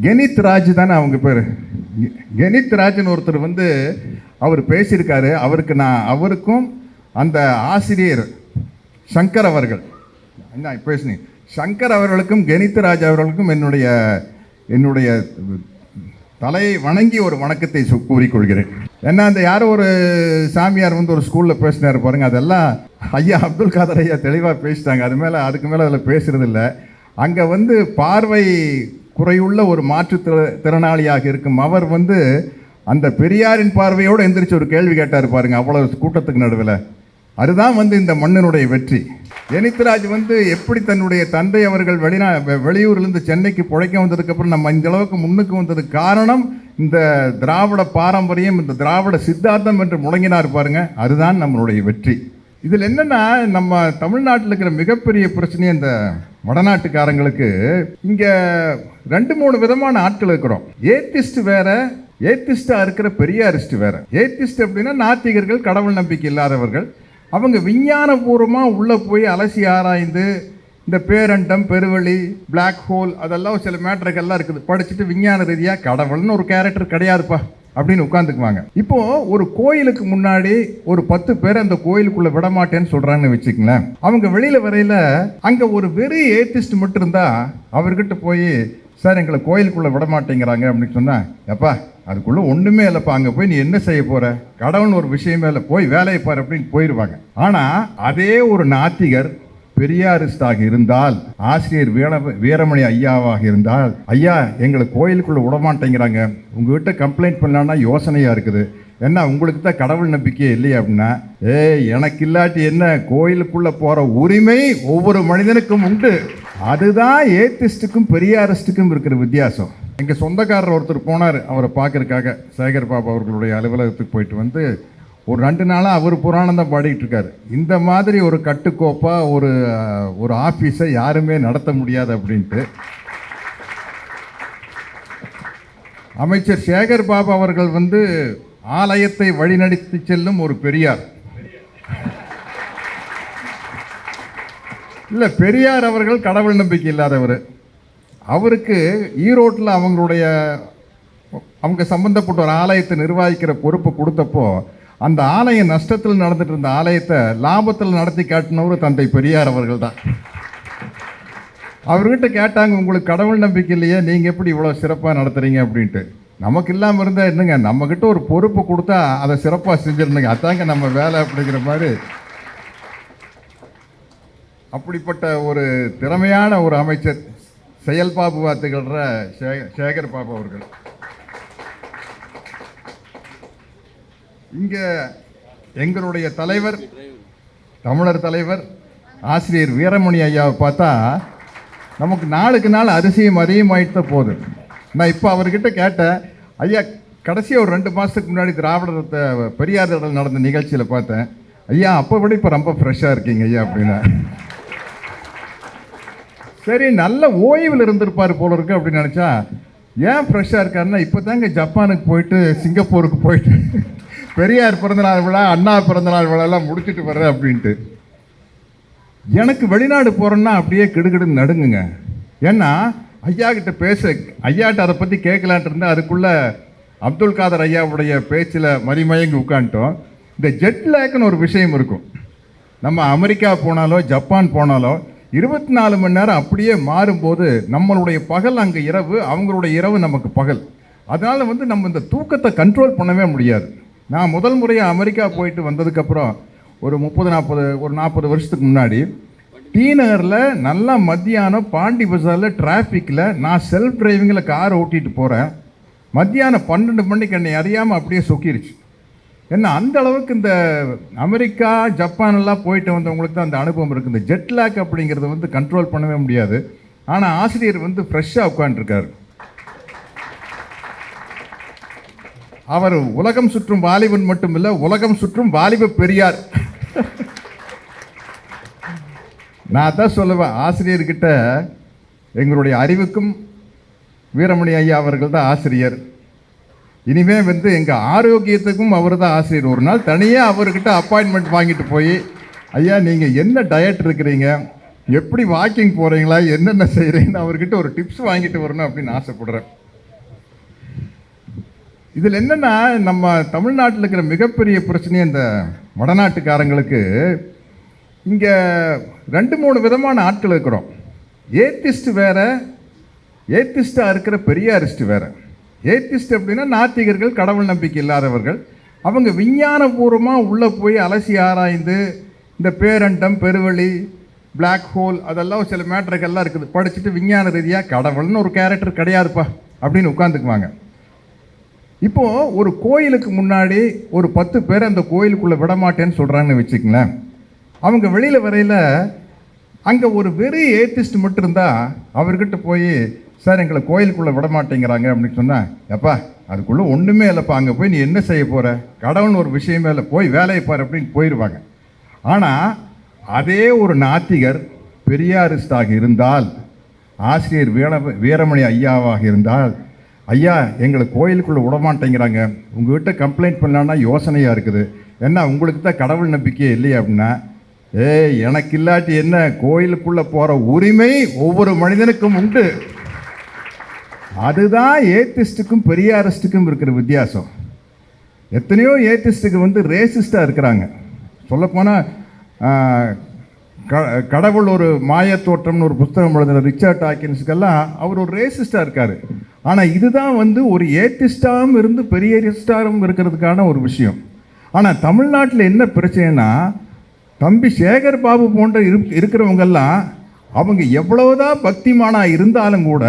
கெனித் ராஜ் தானே அவங்க பேர்? கெனித் ராஜ்னு ஒருத்தர் வந்து அவர் பேசியிருக்காரு. அவருக்கு நான் அவருக்கும் அந்த ஆசிரியர் சங்கர் அவர்கள் என்ன பேசினேன் சங்கர் அவர்களுக்கும் கெனித் ராஜ் அவர்களுக்கும் என்னுடைய என்னுடைய தலை வணங்கி ஒரு வணக்கத்தை சு- கூறிக்கொள்கிறேன். ஏன்னா அந்த யாரோ ஒரு சாமியார் வந்து ஒரு ஸ்கூலில் பேசினார் பாருங்க. அதெல்லாம் ஐயா அப்துல் காதர் ஐயா தெளிவாக பேசிட்டாங்க. அது மேலே அதுக்கு மேலே அதில் பேசுறதில்ல. அங்கே வந்து பார்வை குறையுள்ள ஒரு மாற்றுத் திறனாளியாக இருக்கும். அவர் வந்து அந்த பெரியாரின் பார்வையோடு எந்திரிச்சு ஒரு கேள்வி கேட்டார் பாருங்க அவ்வளவு கூட்டத்துக்கு நடுவில். அதுதான் வந்து இந்த மன்னனுடைய வெற்றி. ஜெனித்ராஜ் வந்து எப்படி தன்னுடைய தந்தை அவர்கள் வெளிநா வெ- வெளியூர்லேருந்து சென்னைக்கு பிழைக்க வந்ததுக்கப்புறம் நம்ம இந்த அளவுக்கு முன்னுக்கு வந்ததுக்கு காரணம் இந்த திராவிட பாரம்பரியம் இந்த திராவிட சித்தாந்தம் என்று முழங்கினார் பாருங்க அதுதான் நம்மளுடைய வெற்றி. இதில் என்னென்னா நம்ம தமிழ்நாட்டில் இருக்கிற மிகப்பெரிய பிரச்சனையே இந்த வடநாட்டுக்காரங்களுக்கு இங்கே ரெண்டு மூணு விதமான ஆட்கள் இருக்கிறோம். ஏத்திஸ்ட் வேற ஏத்திஸ்டாக இருக்கிற பெரியாரிஸ்ட் வேற. ஏத்திஸ்ட் அப்படின்னா நாத்திகர்கள் கடவுள் நம்பிக்கை இல்லாதவர்கள். அவங்க விஞ்ஞானபூர்வமாக உள்ளே போய் அலசி ஆராய்ந்து இந்த பேரண்டம் பெருவழி பிளாக் ஹோல் அதெல்லாம் சில மேட்ருக்கெல்லாம் இருக்குது. படிச்சுட்டு விஞ்ஞான ரீதியாக கடவுள்னு ஒரு கேரக்டர் கிடையாதுப்பா. அப்படின்னு உட்காந்துக்குவாங்க இப்போ ஒரு கோயிலுக்கு முன்னாடி ஒரு பத்து பேர் அந்த கோயிலுக்குள்ள விட மாட்டேன்னு சொல்றாங்கன்னு வச்சுக்கங்களேன். அவங்க வெளியில வரையில அங்க ஒரு வெறி ஏத்திஸ்ட் மட்டும் இருந்தா அவர்கிட்ட போய் சார் எங்களை கோயிலுக்குள்ள விட மாட்டேங்கிறாங்க அப்படின்னு சொன்னா எப்பா அதுக்குள்ள ஒண்ணுமே இல்லைப்பா. அங்கே போய் நீ என்ன செய்ய போற? கடவுள்னு ஒரு விஷயமே இல்லை. போய் வேலையை பாரு அப்படின்னு போயிடுவாங்க ஆனா அதே ஒரு நாத்திகர் பெரியாரிஸ்டாக இருந்தால் ஆசிரியர் வீர வீரமணி ஐயாவாக இருந்தால் ஐயா எங்களை கோயிலுக்குள்ள விடமாட்டேங்கிறாங்க. உங்கள் உங்ககிட்ட கம்ப்ளைண்ட் பண்ணலான்னா யோசனையா இருக்குது. என்ன உங்களுக்கு தான் கடவுள் நம்பிக்கையே இல்லையா? அப்படின்னா ஏய் எனக்கு இல்லாட்டி என்ன? கோயிலுக்குள்ள போற உரிமை ஒவ்வொரு மனிதனுக்கும் உண்டு. அதுதான் ஏத்திஸ்டுக்கும் பெரியாரிஸ்டுக்கும் இருக்கிற வித்தியாசம். எங்கள் சொந்தக்காரர் ஒருத்தர் போனார் அவரை பார்க்கறக்காக சேகர் பாபு அவர்களுடைய அலுவலகத்துக்கு போயிட்டு வந்து ஒரு ரெண்டு நாளாக அவர் புராணம் தான் பாடிட்டு இருக்காரு. இந்த மாதிரி ஒரு கட்டுக்கோப்பாக ஒரு ஒரு ஆஃபீஸை யாருமே நடத்த முடியாது அப்படின்ட்டு. அமைச்சர் சேகர் பாபு அவர்கள் வந்து ஆலயத்தை வழிநடத்தி செல்லும் ஒரு பெரியார். இல்லை பெரியார் அவர்கள் கடவுள் நம்பிக்கை இல்லாதவர். அவருக்கு ஈரோட்டில் அவங்களுடைய அவங்க சம்பந்தப்பட்ட ஒரு ஆலயத்தை நிர்வகிக்கிற பொறுப்பு கொடுத்தப்போ அந்த ஆலயம் நஷ்டத்தில் நடந்துட்டு இருந்த ஆலயத்தை லாபத்தில் நடத்தி காட்டினவர் தந்தை பெரியார் அவர்கள் தான் அவர்கிட்ட கேட்டாங்க உங்களுக்கு கடவுள் நம்பிக்கை இல்லையே நீங்கள் எப்படி இவ்வளோ சிறப்பாக நடத்துறீங்க? அப்படின்ட்டு. நமக்கு இல்லாமல் இருந்தால் என்னங்க நம்மக்கிட்ட ஒரு பொறுப்பு கொடுத்தா அதை சிறப்பாக செஞ்சிருந்தங்க அதாங்க நம்ம வேலை அப்படிங்கிற மாதிரி. அப்படிப்பட்ட ஒரு திறமையான ஒரு அமைச்சர் செயல்பாபுவா திகழ்கிற சே- சேகர் பாபு அவர்கள். இங்கே எங்களுடைய தலைவர் தமிழர் தலைவர் ஆசிரியர் வீரமணி ஐயாவை பார்த்தா நமக்கு நாளுக்கு நாள் அரிசியும் தான் போகுது. நான் இப்போ அவர்கிட்ட கேட்டேன் ஐயா கடைசியாக ஒரு ரெண்டு மாதத்துக்கு முன்னாடி திராவிடத்தை பெரியார் இடம் நடந்த நிகழ்ச்சியில் பார்த்தேன். ஐயா அப்போ விட இப்போ ரொம்ப ஃப்ரெஷ்ஷாக இருக்கீங்க ஐயா அப்படின்னா. சரி நல்ல ஓய்வில் இருந்திருப்பார் போல இருக்கு அப்படின்னு நினச்சா ஏன் ஃப்ரெஷ்ஷாக இருக்காருன்னா இப்போ தாங்க ஜப்பானுக்கு போயிட்டு சிங்கப்பூருக்கு போயிட்டு பெரியார் பிறந்தநாள் விழா அண்ணா பிறந்தநாள் விழாலாம் முடிச்சிட்டு வர்றேன் அப்படின்ட்டு. எனக்கு வெளிநாடு போகிறேன்னா அப்படியே கிடுகிடுன்னு நடுங்குங்க. ஏன்னா ஐயா கிட்ட பேச ஐயாட்ட அதை பற்றி கேட்கலான்ட்டு இருந்தால் அதுக்குள்ளே அப்துல் காதர் ஐயாவுடைய பேச்சில் மறிமயங்கி உட்காந்துட்டோம் இந்த ஜெட் லேக்குன்னு ஒரு விஷயம் இருக்கும். நம்ம அமெரிக்கா போனாலோ ஜப்பான் போனாலோ இருபத்தி நாலு மணி நேரம் அப்படியே மாறும்போது நம்மளுடைய பகல் அங்கே இரவு அவங்களுடைய இரவு நமக்கு பகல். அதனால் வந்து நம்ம இந்த தூக்கத்தை கண்ட்ரோல் பண்ணவே முடியாது. நான் முதல் முறையாக அமெரிக்கா போயிட்டு வந்ததுக்கப்புறம் ஒரு முப்பது நாற்பது ஒரு நாற்பது வருஷத்துக்கு முன்னாடி டி நகரில் நல்லா மத்தியானம் பாண்டி பஜாரில் டிராஃபிக்கில் நான் செல்ஃப் டிரைவிங்கில் கார் ஓட்டிகிட்டு போகிறேன் மத்தியானம் பன்னெண்டு மணிக்கு என்னை அறியாமல் அப்படியே சொக்கிருச்சு. ஏன்னா அந்த அளவுக்கு இந்த அமெரிக்கா ஜப்பானெல்லாம் போயிட்டு வந்தவங்களுக்கு தான் அந்த அனுபவம் இருக்குது இந்த ஜெட்லாக் அப்படிங்கிறத வந்து கண்ட்ரோல் பண்ணவே முடியாது. ஆனால் ஆசிரியர் வந்து ஃப்ரெஷ்ஷாக உட்காந்துருக்காரு அவர் உலகம் சுற்றும் வாலிபன் மட்டும் இல்லை உலகம் சுற்றும் வாலிப பெரியார். நான் தான் சொல்லுவேன் ஆசிரியர்கிட்ட எங்களுடைய அறிவுக்கும் வீரமணி ஐயா அவர்கள் தான் ஆசிரியர். இனிமே வந்து எங்கள் ஆரோக்கியத்துக்கும் அவர் தான் ஆசிரியர். ஒரு நாள் தனியாக அவர்கிட்ட அப்பாயின்மெண்ட் வாங்கிட்டு போய் ஐயா நீங்கள் என்ன டயட் இருக்கிறீங்க? எப்படி வாக்கிங் போகிறீங்களா என்னென்ன செய்கிறீங்கன்னு அவர்கிட்ட ஒரு டிப்ஸ் வாங்கிட்டு வரணும் அப்படின்னு ஆசைப்படுறேன். இதில் என்னென்னா நம்ம தமிழ்நாட்டில் இருக்கிற மிகப்பெரிய பிரச்சனையே இந்த வடநாட்டுக்காரங்களுக்கு இங்கே ரெண்டு மூணு விதமான ஆட்கள் இருக்கிறோம். ஏத்திஸ்ட் வேறு ஏத்திஸ்டாக இருக்கிற பெரியாரிஸ்ட் வேறு. ஏத்திஸ்ட் அப்படின்னா நாத்திகர்கள் கடவுள் நம்பிக்கை இல்லாதவர்கள். அவங்க விஞ்ஞானபூர்வமாக உள்ளே போய் அலசி ஆராய்ந்து இந்த பேரண்டம் பெருவழி பிளாக் ஹோல் அதெல்லாம் சில மேட்ருக்கெல்லாம் இருக்குது. படிச்சுட்டு விஞ்ஞான ரீதியாக கடவுள்னு ஒரு கேரக்டர் கிடையாதுப்பா அப்படின்னு உட்காந்துக்குவாங்க இப்போது ஒரு கோயிலுக்கு முன்னாடி ஒரு பத்து பேர் அந்த கோயிலுக்குள்ளே விட மாட்டேன்னு சொல்கிறாங்கன்னு வச்சுக்கங்களேன். அவங்க வெளியில் வரையில் அங்கே ஒரு வெறி ஏத்திஸ்ட் மட்டும் இருந்தால் அவர்கிட்ட போய் சார் எங்களை கோயிலுக்குள்ளே விட மாட்டேங்கிறாங்க அப்படின்னு சொன்னால் எப்பா அதுக்குள்ளே ஒன்றுமே இல்லைப்பா. அங்கே போய் நீ என்ன செய்ய போகிற கடவுள்னு ஒரு விஷயமே இல்லை. போய் வேலையை பாரு அப்படின்னு போயிடுவாங்க ஆனால் அதே ஒரு நாத்திகர் பெரியாரிஸ்டாக இருந்தால் ஆசிரியர் வீர வீரமணி ஐயாவாக இருந்தால் ஐயா எங்களை கோயிலுக்குள்ளே விட மாட்டேங்கிறாங்க உங்ககிட்ட கம்ப்ளைண்ட் பண்ணலான்னா யோசனையாக இருக்குது. என்ன உங்களுக்கு தான் கடவுள் நம்பிக்கையே இல்லையா அப்படின்னா? ஏய் எனக்கு இல்லாட்டி என்ன? கோயிலுக்குள்ளே போகிற உரிமை ஒவ்வொரு மனிதனுக்கும் உண்டு. அதுதான் ஏத்திஸ்டுக்கும் பெரியாரிஸ்டுக்கும் இருக்கிற வித்தியாசம். எத்தனையோ ஏத்திஸ்ட்டுக்கு வந்து ரேசிஸ்டாக இருக்கிறாங்க. சொல்லப்போனால் க கடவுள் ஒரு மாயத்தோற்றம்னு ஒரு புஸ்தகம் எழுதுன ரிச்சர்ட் ஆக்கின்ஸுக்கெல்லாம் அவர் ஒரு ரேசிஸ்டாக இருக்கார். ஆனால் இதுதான் வந்து ஒரு ஏத்திஸ்டாகவும் இருந்து பெரியரிஸ்டாகவும் இருக்கிறதுக்கான ஒரு விஷயம். ஆனால் தமிழ்நாட்டில் என்ன பிரச்சனைனா தம்பி சேகர் பாபு போன்ற இரு இருக்கிறவங்கெல்லாம் அவங்க எவ்வளவுதான் பக்திமானாக இருந்தாலும் கூட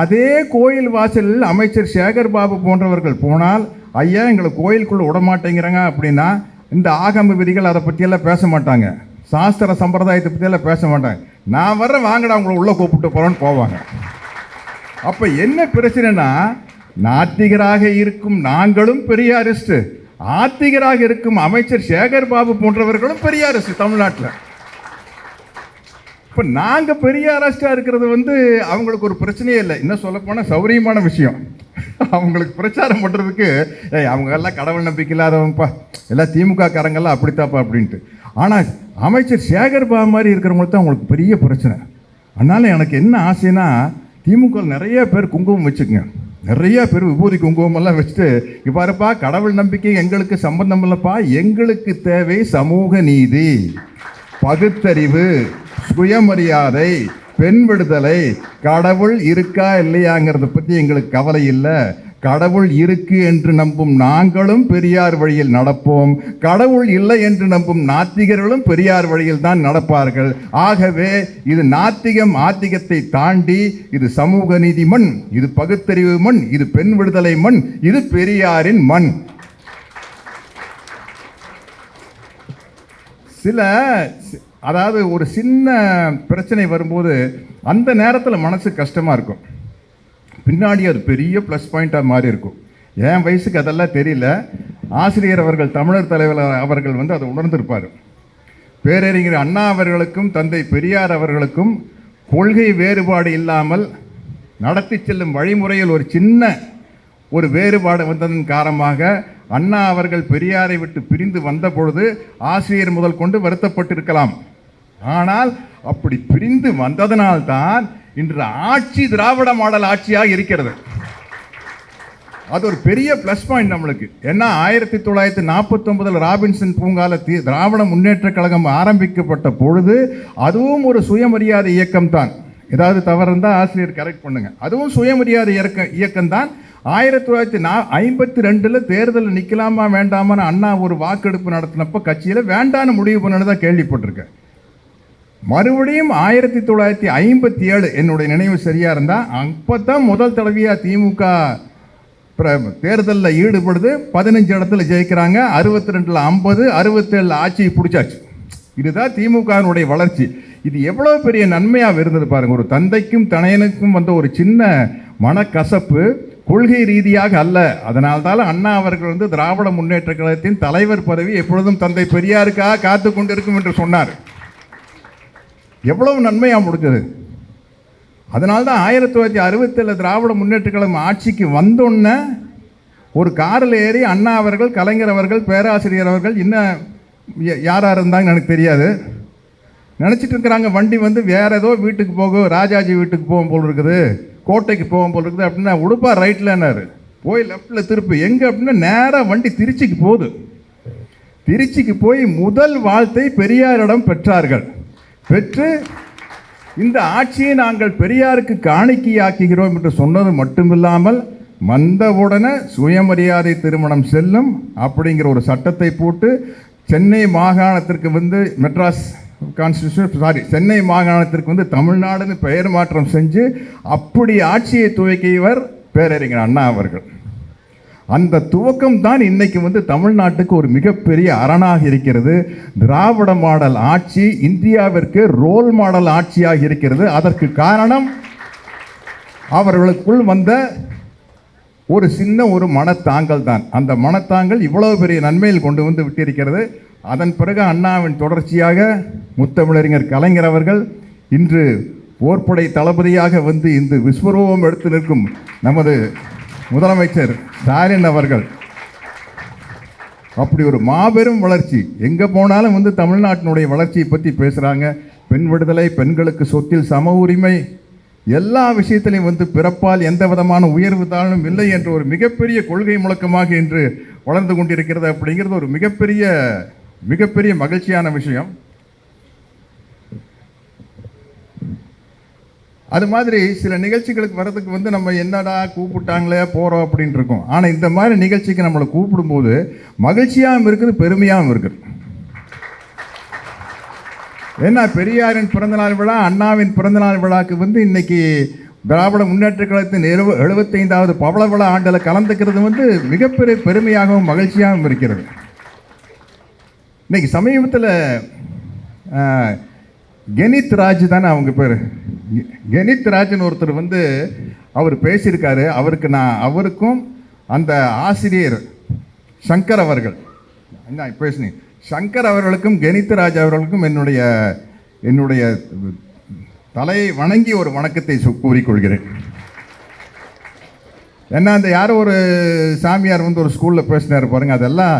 அதே கோயில் வாசலில் அமைச்சர் சேகர் பாபு போன்றவர்கள் போனால் ஐயா எங்களை கோயிலுக்குள்ளே விட மாட்டேங்கிறாங்க அப்படின்னா இந்த ஆகம விதிகள் அதை பற்றியெல்லாம் பேச மாட்டாங்க. சாஸ்திர சம்பிரதாயத்தை பற்றியெல்லாம் பேச மாட்டாங்க. நான் வர்ற வாங்கடா அவங்கள உள்ளே கூப்பிட்டு போகிறோன்னு போவாங்க. அப்போ என்ன பிரச்சனைனா நாத்திகராக இருக்கும் நாங்களும் பெரிய பெரியாரிஸ்ட் ஆத்திகராக இருக்கும் அமைச்சர் சேகர் பாபு போன்றவர்களும் பெரிய அரசு தமிழ்நாட்டில். இப்போ நாங்கள் பெரிய அரசாக இருக்கிறது வந்து அவங்களுக்கு ஒரு பிரச்சனையே இல்லை. இன்னும் சொல்லப்போனால் சௌரியமான விஷயம். அவங்களுக்கு பிரச்சாரம் பண்ணுறதுக்கு ஏய் அவங்க எல்லாம் கடவுள் நம்பிக்கை இல்லாதவங்கப்பா. எல்லாம் திமுக காரங்கெல்லாம் அப்படித்தாப்பா அப்படின்ட்டு. ஆனால் அமைச்சர் சேகர் பாபு மாதிரி இருக்கிறவங்களுக்கு தான் அவங்களுக்கு பெரிய பிரச்சனை. அதனால் எனக்கு என்ன ஆசைன்னா திமுக நிறைய பேர் குங்குமம் வச்சுக்கங்க. நிறைய பேர் விபூதி குங்குமமெல்லாம் வச்சுட்டு இவ்வாறுப்பா கடவுள் நம்பிக்கை எங்களுக்கு சம்பந்தம் இல்லைப்பா எங்களுக்கு தேவை சமூக நீதி பகுத்தறிவு சுயமரியாதை பெண் விடுதலை கடவுள் இருக்கா இல்லையாங்கிறத பற்றி எங்களுக்கு கவலை இல்லை. கடவுள் இருக்கு என்று நம்பும் நாங்களும் பெரியார் வழியில் நடப்போம். கடவுள் இல்லை என்று நம்பும் நாத்திகர்களும் பெரியார் வழியில் தான் நடப்பார்கள். ஆகவே இது நாத்திகம் ஆத்திகத்தை தாண்டி இது சமூக நீதி மண் இது பகுத்தறிவு மண் இது பெண் விடுதலை மண் இது பெரியாரின் மண். சில அதாவது ஒரு சின்ன பிரச்சனை வரும்போது அந்த நேரத்தில் மனசு கஷ்டமாக இருக்கும். பின்னாடி அது பெரிய ப்ளஸ் பாயிண்ட்டாக மாறி இருக்கும். என் வயசுக்கு அதெல்லாம் தெரியல. ஆசிரியர் அவர்கள் தமிழர் தலைவர் அவர்கள் வந்து அதை உணர்ந்திருப்பார். பேரறிஞர் அண்ணா அவர்களுக்கும் தந்தை பெரியார் அவர்களுக்கும் கொள்கை வேறுபாடு இல்லாமல் நடத்தி செல்லும் வழிமுறையில் ஒரு சின்ன ஒரு வேறுபாடு வந்ததன் காரணமாக அண்ணா அவர்கள் பெரியாரை விட்டு பிரிந்து வந்த பொழுது ஆசிரியர் முதல் கொண்டு வருத்தப்பட்டிருக்கலாம். ஆனால் அப்படி பிரிந்து வந்ததனால்தான் இன்று ஆட்சி திராவிட மாடல் ஆட்சியாக இருக்கிறது. அது ஒரு பெரிய ப்ளஸ் பாயிண்ட் நம்மளுக்கு. ஏன்னா ஆயிரத்தி தொள்ளாயிரத்தி நாற்பத்தொன்பதில் ராபின்சன் பூங்கால தி திராவிட முன்னேற்ற கழகம் ஆரம்பிக்கப்பட்ட பொழுது அதுவும் ஒரு சுயமரியாதை இயக்கம் தான். ஏதாவது தவறு இருந்தால் ஆசிரியர் கரெக்ட் பண்ணுங்க. அதுவும் சுயமரியாதை இயக்க இயக்கம் தான். ஆயிரத்தி தொள்ளாயிரத்தி நா ஐம்பத்தி ரெண்டில் தேர்தலில் நிற்கலாமா வேண்டாமான்னு அண்ணா ஒரு வாக்கெடுப்பு நடத்தினப்போ கட்சியில் வேண்டான்னு முடிவு பண்ணுன்னு தான் கேள்விப்பட்டிருக்கேன். மறுபடியும் ஆயிரத்தி தொள்ளாயிரத்தி ஐம்பத்தி ஏழு என்னுடைய நினைவு சரியாக இருந்தால் அப்போ தான் முதல் தடவையாக திமுக தேர்தலில் ஈடுபடுது. பதினஞ்சு இடத்துல ஜெயிக்கிறாங்க. அறுபத்தி ரெண்டில் ஐம்பது அறுபத்தேழில் ஆட்சி பிடிச்சாச்சு. இதுதான் திமுகவினுடைய வளர்ச்சி. இது எவ்வளோ பெரிய நன்மையாக இருந்தது பாருங்கள் ஒரு தந்தைக்கும் தனையனுக்கும் வந்த ஒரு சின்ன மனக்கசப்பு கொள்கை ரீதியாக அல்ல. அதனால்தான் அண்ணா அவர்கள் வந்து திராவிட முன்னேற்ற கழகத்தின் தலைவர் பதவி எப்பொழுதும் தந்தை பெரியாருக்காக காத்து கொண்டிருக்கும் என்று சொன்னார். எவ்வளவு நன்மையாக முடிஞ்சது. அதனால தான் ஆயிரத்தி தொள்ளாயிரத்தி அறுபத்தேழு திராவிட முன்னேற்ற கழகம் ஆட்சிக்கு வந்தோன்னே ஒரு காரில் ஏறி அண்ணா அவர்கள் கலைஞர் அவர்கள் பேராசிரியர் அவர்கள் இன்னும் யாராக யாரா இருந்தாங்கன்னு எனக்கு தெரியாது. நினச்சிட்டு இருக்கிறாங்க வண்டி வந்து வேறு ஏதோ வீட்டுக்கு போகும் ராஜாஜி வீட்டுக்கு போகும் போல் இருக்குது கோட்டைக்கு போகும் போல் இருக்குது அப்படின்னா உடுப்பா ரைட்லன்னாரு. போய் லெஃப்டில் திருப்பி. எங்கே அப்படின்னா நேராக வண்டி திருச்சிக்கு போகுது. திருச்சிக்கு போய் முதல் வாழ்த்தை பெரியாரிடம் பெற்றார்கள். பெற்று இந்த ஆட்சியை நாங்கள் பெரியாருக்கு காணிக்கையாக்குகிறோம் என்று சொன்னது மட்டுமில்லாமல் வந்தவுடனே சுயமரியாதை திருமணம் செல்லும் அப்படிங்கிற ஒரு சட்டத்தை போட்டு சென்னை மாகாணத்திற்கு வந்து மெட்ராஸ் கான்ஸ்டியூஷன் சாரி சென்னை மாகாணத்திற்கு வந்து தமிழ்நாடுன்னு பெயர் மாற்றம் செஞ்சு அப்படி ஆட்சியை துவக்கியவர் பேரறிஞர் அண்ணா அவர்கள். அந்த துவக்கம் தான் இன்னைக்கு வந்து தமிழ்நாட்டுக்கு ஒரு மிகப்பெரிய அரணாக இருக்கிறது. திராவிட மாடல் ஆட்சி இந்தியாவிற்கு ரோல் மாடல் ஆட்சியாக இருக்கிறது. அதற்கு காரணம் அவர்களுக்குள் வந்த ஒரு சின்ன ஒரு மனத்தாங்கல் தான். அந்த மனத்தாங்கல் இவ்வளவு பெரிய நன்மையில் கொண்டு வந்து விட்டிருக்கிறது. அதன் பிறகு அண்ணாவின் தொடர்ச்சியாக முத்தமிழறிஞர் கலைஞர் அவர்கள் இன்று போர்ப்படை தளபதியாக வந்து இந்த விஸ்வரூபம் எடுத்து நிற்கும் நமது முதலமைச்சர் ஸ்டாலின் அவர்கள். அப்படி ஒரு மாபெரும் வளர்ச்சி. எங்கே போனாலும் வந்து தமிழ்நாட்டினுடைய வளர்ச்சியை பற்றி பேசுகிறாங்க பெண் விடுதலை பெண்களுக்கு சொத்தில் சம உரிமை. எல்லா விஷயத்திலையும் வந்து பிறப்பால் எந்த விதமான உயர்வு தாழ்வும் இல்லை என்ற ஒரு மிகப்பெரிய கொள்கை முழக்கமாக இன்று வளர்ந்து கொண்டிருக்கிறது அப்படிங்கிறது ஒரு மிகப்பெரிய மிகப்பெரிய மகிழ்ச்சியான விஷயம். அது மாதிரி சில நிகழ்ச்சிகளுக்கு வர்றதுக்கு வந்து நம்ம என்னடா கூப்பிட்டாங்களே போகிறோம் அப்படின்ட்டு இருக்கோம். ஆனால் இந்த மாதிரி நிகழ்ச்சிக்கு நம்மளை கூப்பிடும்போது மகிழ்ச்சியாகவும் இருக்குது பெருமையாகவும் இருக்குது. ஏன்னா பெரியாரின் பிறந்தநாள் விழா அண்ணாவின் பிறந்தநாள் விழாக்கு வந்து இன்னைக்கு திராவிட முன்னேற்ற கழகத்தின் எழுவ எழுபத்தைந்தாவது பவள விழா ஆண்டில் கலந்துக்கிறது வந்து மிகப்பெரிய பெருமையாகவும் மகிழ்ச்சியாகவும் இருக்கிறது. இன்னைக்கு சமீபத்தில் கெனித் ராஜ் தானே அவங்க பேர்? கணித் ராஜன் ஒருத்தர் வந்து அவர் பேசியிருக்காரு. அவருக்கு நான் அவருக்கும் அந்த ஆசிரியர் சங்கர் அவர்கள் என்ன பேசுனீங்க. சங்கர் அவர்களுக்கும் கெனித் ராஜ் அவர்களுக்கும் என்னுடைய என்னுடைய தலையை வணங்கி ஒரு வணக்கத்தை கூறிக்கொள்கிறேன். ஏன்னா அந்த யாரோ ஒரு சாமியார் வந்து ஒரு ஸ்கூலில் பேசினார் பாருங்கள் அதெல்லாம்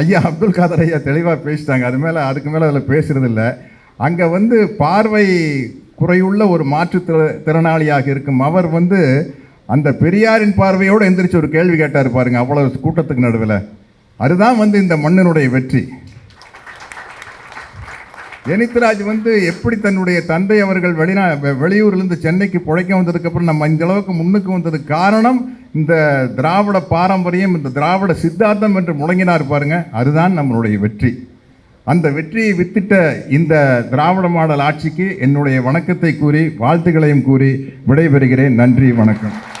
ஐயா அப்துல் காதர் ஐயா தெளிவாக பேசிட்டாங்க. அது மேலே அதுக்கு மேலே அதில் பேசுகிறது இல்லை அங்கே வந்து பார்வை குறையுள்ள ஒரு மாற்றுத்திற திறனாளியாக இருக்கும். அவர் வந்து அந்த பெரியாரின் பார்வையோடு எந்திரிச்சு ஒரு கேள்வி கேட்டார் பாருங்க அவ்வளோ கூட்டத்துக்கு நடுவில். அதுதான் வந்து இந்த மண்ணினுடைய வெற்றி. ஜெனித்ராஜ் வந்து எப்படி தன்னுடைய தந்தை அவர்கள் வெளிநா வெ- வெளியூர்லேருந்து சென்னைக்கு பிழைக்க வந்ததுக்கப்புறம் நம்ம இந்த அளவுக்கு முன்னுக்கு வந்ததுக்கு காரணம் இந்த திராவிட பாரம்பரியம் இந்த திராவிட சித்தாந்தம் என்று முழங்கினார் பாருங்க அதுதான் நம்மளுடைய வெற்றி. அந்த வெற்றியை வித்திட்ட இந்த திராவிட மாடல் ஆட்சிக்கு என்னுடைய வணக்கத்தை கூறி வாழ்த்துக்களையும் கூறி விடைபெறுகிறேன். நன்றி வணக்கம்.